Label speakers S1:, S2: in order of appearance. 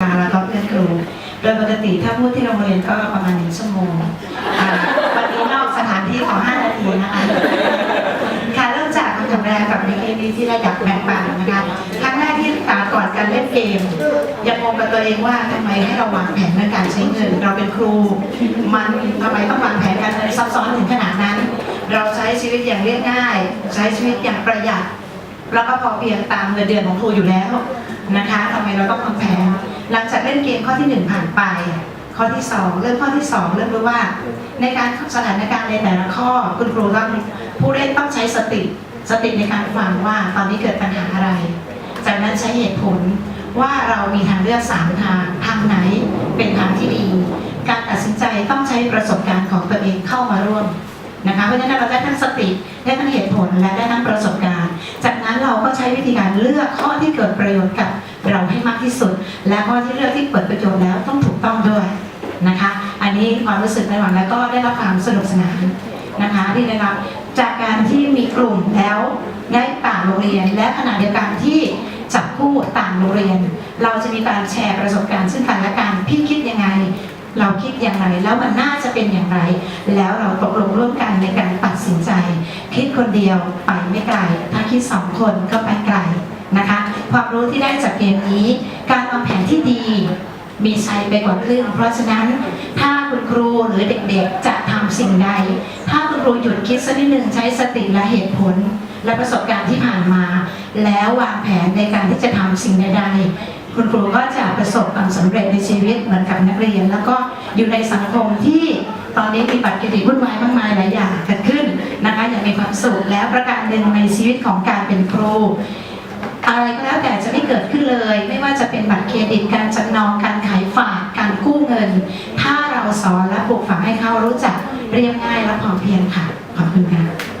S1: แล้วก็เพื่อนครู โดยปกติถ้าพูดที่โรงเรียนก็ประมาณหนึ่งชั่วโมงวันนี้นอกสถานที่ขอ5นาทีนะคะค่ะเริ่มจากคำถามแรกกับในเกมนี้ที่เราอยากแบ่งปันนะคะครั้งแรกที่ตาก่อนการเล่นเกม ยังงงกับตัวเองว่าทำไมให้เราวางแผนในการใช้เงิน เราเป็นครู มันทำไมต้องวางแผนการเงินซับซ้อนถึงขนาดนั้น เราใช้ชีวิตอย่างเรียบง่าย ใช้ชีวิตอย่างประหยัดแล้วก็พอเพียงตามเงินเดือนของครูอยู่แล้วนะคะทำไมเราต้องวางแผน หลังจากเล่นเกมข้อที่หนึ่งผ่านไป ข้อที่สองเริ่มข้อที่สองเริ่มรู้ว่า ในการสถานการณ์ในแต่ละข้อคุณครูต้องผู้เล่นต้องใช้สติสติในการฟังว่าตอนนี้เกิดปัญหาอะไร จากนั้นใช้เหตุผลว่าเรามีทางเลือกสามทางทางไหนเป็นทางที่ดี การตัดสินใจต้องใช้ประสบการณ์ของตัวเองเข้ามาร่วมนะคะเพราะฉะนั้นเราได้ทั้งสติได้ทั้งเหตุผลและได้ทั้งประสบการณ์ จากนั้นเราก็ใช้วิธีการเลือกข้อที่เกิดประโยชน์กับ เราให้มากที่สุด และข้อที่เลือกที่เปิดประโยชน์แล้วต้องถูกต้องด้วยนะคะ อันนี้ความรู้สึกในหวังแล้วก็ได้รับความสนุกสนานนะคะที่ได้รับจากการที่มีกลุ่มแล้วได้ต่างโรงเรียน และขณะเดียวกันที่จับคู่ต่างโรงเรียน เราจะมีการแชร์ประสบการณ์ซึ่งกันและกันพี่คิดยังไง เราคิดอย่างไรแล้วมันน่าจะเป็นอย่างไร แล้วเราตกลงร่วมกันในการตัดสินใจ คิดคนเดียวไปไม่ไกลถ้าคิดสองคนก็ไปไกล นะคะ ความรู้ที่ได้จากเกมนี้ การวางแผนที่ดี มีชัยไปกว่าครึ่ง เพราะฉะนั้นถ้าคุณครูหรือเด็กๆ จะทำสิ่งใด ถ้าคุณครูหยุดคิดสักนิดหนึ่งใช้สติและเหตุผล และประสบการณ์ที่ผ่านมา แล้ววางแผนในการที่จะทำสิ่งใดๆคุณครูก็จะประสบความสำเร็จในชีวิตเหมือนกับนักเรียน แล้วก็อยู่ในสังคมที่ตอนนี้มีบัตรเครดิตวุ่นวายมากมายหลายอย่างเกิดขึ้นนะคะอย่างมีความสุขแล้วประการหนึ่งในชีวิตของการเป็นครู อะไรก็แล้วแต่จะไม่เกิดขึ้นเลย ไม่ว่าจะเป็นบัตรเครดิตการจำนองการขายฝากการกู้เงิน ถ้าเราสอนและปลูกฝังให้เขารู้จักเรียบง่ายและพอเพียงค่ะขอบคุณค่ะ